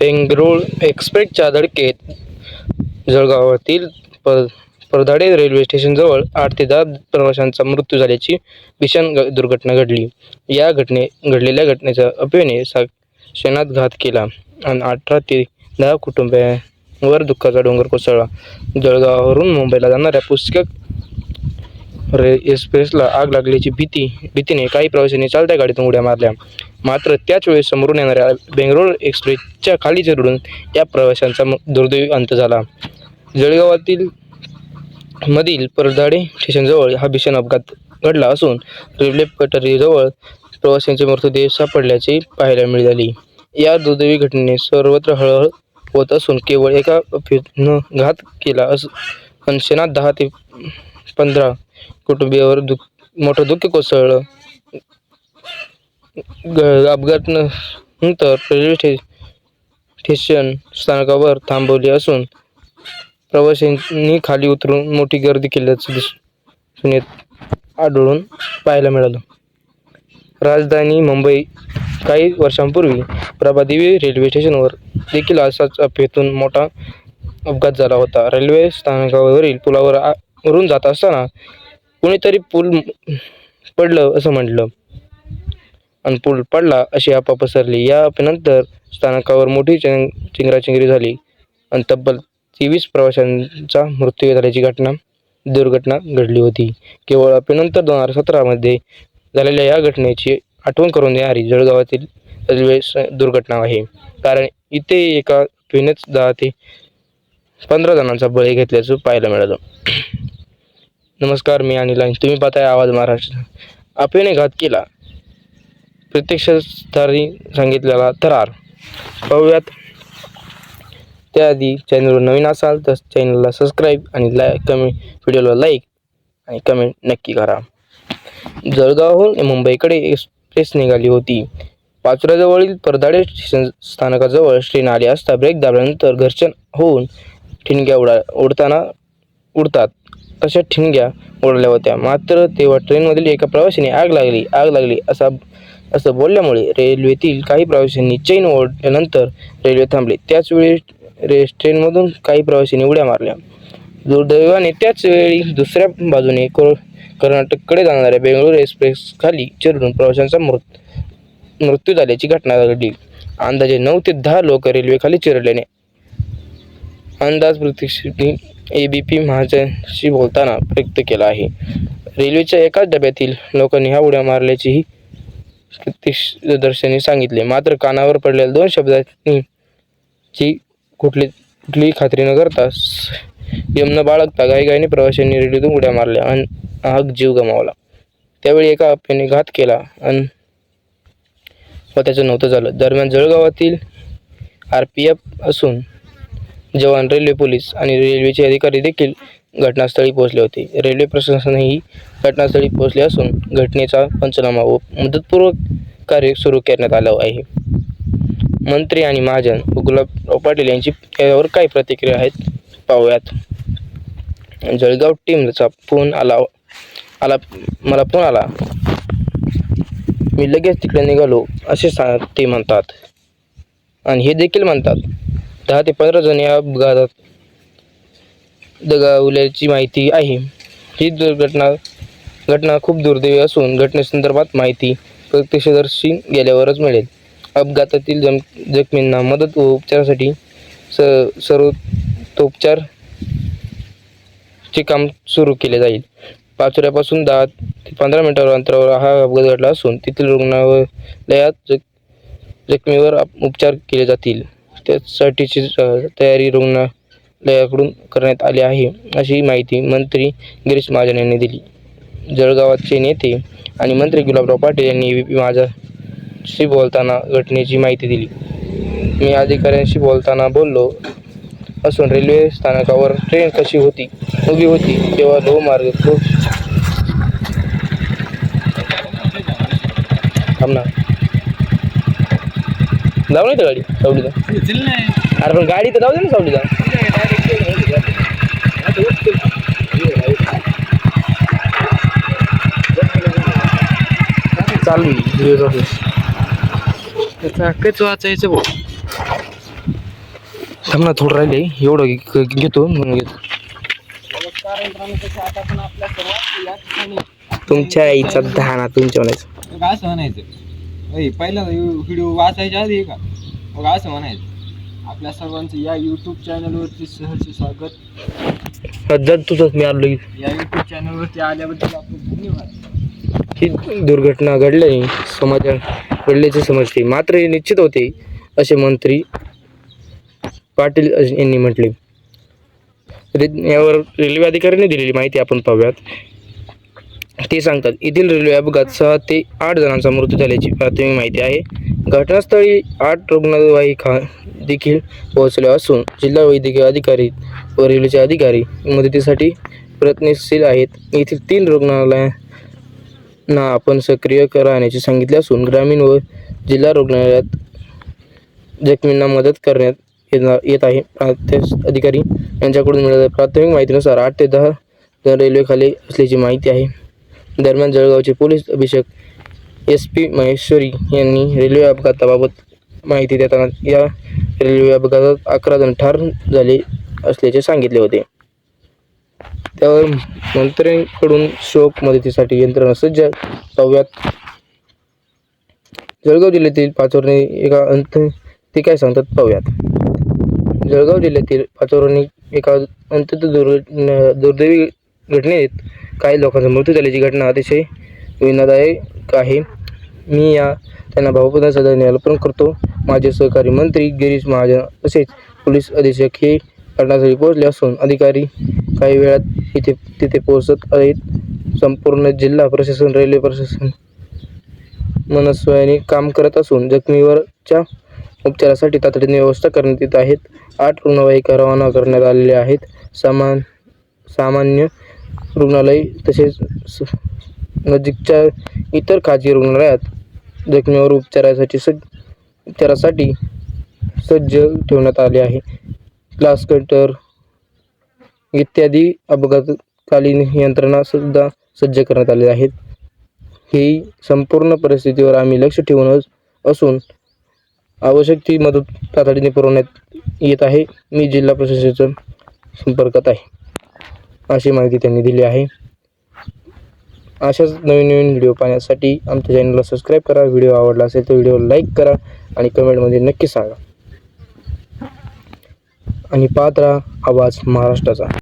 बेंगरूळ एक्सप्रेसच्या धडकेत जळगावातील प परधाडे रेल्वे स्टेशनजवळ आठ ते दहा प्रवाशांचा मृत्यू झाल्याची भीषण दुर्घटना घडली. या घटने घडलेल्या घटनेचा अपयने सा क्षणात घात केला आणि अठरा ते दहा कुटुंबियांवर दुःखाचा डोंगर कोसळला. जळगावावरून मुंबईला जाणाऱ्या पुस्तक रे एक्सप्रेसला आग लागल्याची भीती भीतीने काही प्रवाशांनी चालत्या गाडीतून उड्या मारल्या. मात्र त्याच वेळी समोरून येणाऱ्या बेंगलोर एक्सप्रेसच्या खाली चिरडून या प्रवाशांचा म- दुर्दैवी अंत झाला. जळगावातील मधील परधाडे स्टेशनजवळ हा भीषण अपघात घडला असून रेल्वे पटरीजवळ प्रवाशांचे मृतदेह सापडल्याचे पाहायला मिळाली. या दुर्दैवी घटनेने सर्वत्र हळहळ होत असून केवळ एका अफवेनं घात केला अस शेणात दहा ते पंधरा कुटुंबियावर दुःख मोठं दुःख कोसळलं. अपघात नंतर रेल्वे स्टे स्टेशन स्थानकावर थांबवली असून प्रवाशांनी खाली उतरून मोठी गर्दी केल्याचं दिसून येत आढळून पाहायला मिळालं. राजधानी मुंबई काही वर्षांपूर्वी प्रभादेवी रेल्वे स्टेशनवर देखील असाच अफवेतून मोठा अपघात झाला होता. रेल्वे स्थानकावरील पुलावर वरून जात असताना कुणीतरी पूल पडलं असं म्हटलं. आणि पूल पडला अशी आपा पसरली. या अफवेनंतर स्थानकावर मोठी चिं चिंगराचिंगरी झाली. आणि तब्बल तेवीस प्रवाशांचा मृत्यू झाल्याची घटना दुर्घटना घडली होती. केवळ अफवेनंतर दोन हजार सतरामध्ये झालेल्या या घटनेची आठवण करून देणारी जळगावातील रेल्वे दुर्घटना आहे. कारण इथे एका अफवेनेच दहा ते पंधरा जणांचा बळी घेतल्याचं पाहायला मिळालं. नमस्कार मी अनिल आणि तुम्ही पाहताय आवाज महाराष्ट्र. अफवेने घात केला. प्रत्यक्षस्थानी सांगितलेला थरार पाहूयात. त्याआधी चॅनलवर नवीन असाल तर चॅनलला सबस्क्राईब आणि लाय कमेंट व्हिडिओला लाईक आणि कमेंट नक्की करा. जळगावहून मुंबईकडे एक्सप्रेस निघाली होती. पाचोऱ्याजवळील परदाडे स्टेशन स्थानकाजवळ ट्रेन आली असता ब्रेक दाबल्यानंतर घर्षण होऊन ठिणग्या उडा उडताना उडतात. तशा ठिणग्या उडल्या होत्या. मात्र तेव्हा ट्रेनमधील एका प्रवाशाने आग लागली आग लागली असा असं बोलल्यामुळे रेल्वेतील काही प्रवाशांनी चैन ओढल्यानंतर रेल्वे थांबली. त्याचवेळी रे ट्रेनमधून काही प्रवाशांनी उड्या मारल्या. दुर्दैवाने त्याचवेळी दुसऱ्या बाजूने को कर्नाटककडे जाणाऱ्या बेंगळूर एक्सप्रेस खाली चिरडून प्रवाशांचा मृत मृत्यू झाल्याची घटना घडली. अंदाजे नऊ ते दहा लोक रेल्वेखाली चिरडल्याने. अंदाज प्रत्यक्षाने ए बी पी महाजनशी बोलताना व्यक्त केला आहे. रेल्वेच्या एकाच डब्यातील लोकांनी ह्या उड्या मारल्याचीही दर्शनी सांगितले. मात्र कानावर पडलेल्या दोन शब्दांनी ची कुठली कुठलीही खात्री न करता यमन बाळगता गाईगाईने प्रवाशांनी रेल्वेतून उड्या मारल्या आणि नाहक जीव गमावला. त्यावेळी एका अप्प्याने घात केला आणि व त्याचं नव्हतं झालं. दरम्यान जळगावातील आर पी एफ असून जवान रेल्वे पोलीस आणि रेल्वेचे अधिकारी देखील घटनास्थळी पोहोचले होते. रेल्वे प्रशासनही घटनास्थळी पोहोचले असून घटनेचा पंचनामा व मुदतपूर्व कार्य सुरू करण्यात आलं आहे. मंत्री आणि महाजन व गुलाबराव पाटील यांची यावर काय प्रतिक्रिया आहेत पाहूयात. जळगाव टीमचा फोन आला आला मला फोन आला. मी लगेच तिकडे निघालो असे सा ते म्हणतात. आणि हे देखील म्हणतात. दहा ते पंधरा जण या अपघातात दगावल्याची माहिती आहे. ही दुर्घटना घटना खूप दुर्दैवी असून घटनेसंदर्भात माहिती प्रत्यक्षदर्शी गेल्यावरच मिळेल. अपघातातील जम जखमींना मदत व उपचारासाठी स सर्वतोपचार चे काम सुरू केले जाईल. पाचोऱ्यापासून दहा ते पंधरा मिनिटावर अंतरावर हा अपघात घडला असून तेथील रुग्णालयात जख जखमीवर आप- उपचार केले जातील. त्यासाठीची तयारी रुग्ण रुग्णालयाकडून करण्यात आली आहे अशी माहिती मंत्री गिरीश महाजन यांनी दिली. जळगावाचे नेते आणि मंत्री गुलाबराव पाटील यांनी व्ही पी माझाशी बोलताना घटनेची माहिती दिली. मी अधिकाऱ्यांशी बोलताना बोललो असून रेल्वे स्थानकावर ट्रेन कशी होती उभी होती तेव्हा लोहमार्ग खूप थांब ना. जाऊ नाही तर गाडी. सावलीला. अरे पण गाडी तर जाऊ दे ना सावलीला. चालू ऑफिस त्याचा हक्कच वाचायचं भाऊ थांब ना थोडं राहिले. एवढं घेतो मग घेतो. नमस्कार मित्रांनो कसे आता आपण आपल्या सर्वात या ठिकाणी तुमच्या आईचा दहाना तुमच्या म्हणायचं. मग असं म्हणायचं. पहिला व्हिडिओ वाचायच्या आधी का? मग असं म्हणायचं. आपल्या सर्वांचं या यूट्यूब चॅनलवरती सहर्ष स्वागत. जर तुझंच मी आलो या यूट्यूब चॅनलवरती आल्याबद्दल आपले धन्यवाद. ही दुर्घटना घडल्याने समाजात घडल्याचे समजते. मात्र हे निश्चित होते असे मंत्री पाटील यांनी म्हटले. यावर रेल्वे अधिकाऱ्यांनी दिलेली माहिती आपण पाहूयात. ते सांगतात येथील रेल्वे अपघात सहा ते आठ जणांचा मृत्यू झाल्याची प्राथमिक माहिती आहे. घटनास्थळी आठ रुग्णवाहिका देखील पोहोचले असून जिल्हा वैद्यकीय अधिकारी व रेल्वेचे अधिकारी मदतीसाठी प्रयत्नशील आहेत. येथील तीन रुग्णालयांना आपण सक्रिय राहण्याचे सांगितले असून ग्रामीण व जिल्हा रुग्णालयात जखमींना मदत करण्यात येणार येत आहे. प्रांत अधिकारी यांच्याकडून मिळालेल्या प्राथमिक माहितीनुसार आठ ते दहा जण रेल्वेखाली असल्याची माहिती आहे. दरम्यान जळगावचे police Abhishek S P Maheshwari यांनी रेल्वे अपघाताबाबत माहिती देताना या रेल्वे अपघातात अकरा जण ठार झाले असल्याचे सांगितले होते. त्यावर मंत्र्यांकडून शोक मदतीसाठी यंत्रणा सज्ज सव्यात जळगाव जिल्ह्यातील पाचोरणे एका अंत ते काय सांगतात पाहूयात. जळगाव जिल्ह्यातील पाचोरणे एका अंत्यत दुर् दुर्दैवी घटनेत काही लोकांचा मृत्यू झाल्याची घटना अतिशय विनादायक आहे. मी या त्यांना भावपूर्ण श्रद्धांजली अर्पण करतो. माझे सहकारी मंत्री गिरीश महाजन तसेच पोलीस अधीक्षक हे घटनास्थळी पोहोचले असून अधिकारी काही वेळात इथे तिथे पोहोचत आहेत. संपूर्ण जिल्हा प्रशासन रेल्वे प्रशासन मनस्वयाने काम करत असून जखमीवरच्या उपचारासाठी तातडीने व्यवस्था करण्यात येत आहेत. आठ रुग्णवाहिका रवाना करण्यात आलेल्या आहेत. सामान सामान्य रुग्णालय तसेच स- नजीकच्या इतर खाजगी रुग्णालयात जखमीवर उपचारासाठी सज्ज उपचारासाठी सज्ज ठेवण्यात आले आहे. ग्लास कटर इत्यादी अपघातकालीन यंत्रणा सुद्धा सज्ज करण्यात आले आहेत. ही संपूर्ण परिस्थितीवर आम्ही लक्ष ठेवूनच असून आवश्यक ती मदत तातडीने पुरवण्यात येत आहे. मी जिल्हा प्रशासनाच्या संपर्कात आहे. अशी माहिती त्यांनी दिली आहे. अशाच नवीन नवीन व्हिडिओ पाहण्यासाठी आमच्या चॅनलला सबस्क्राईब करा. व्हिडिओ आवडला असेल तर व्हिडिओ लाईक करा आणि कमेंटमध्ये नक्की सांगा. आणि पाहत राहा आवाज महाराष्ट्राचा.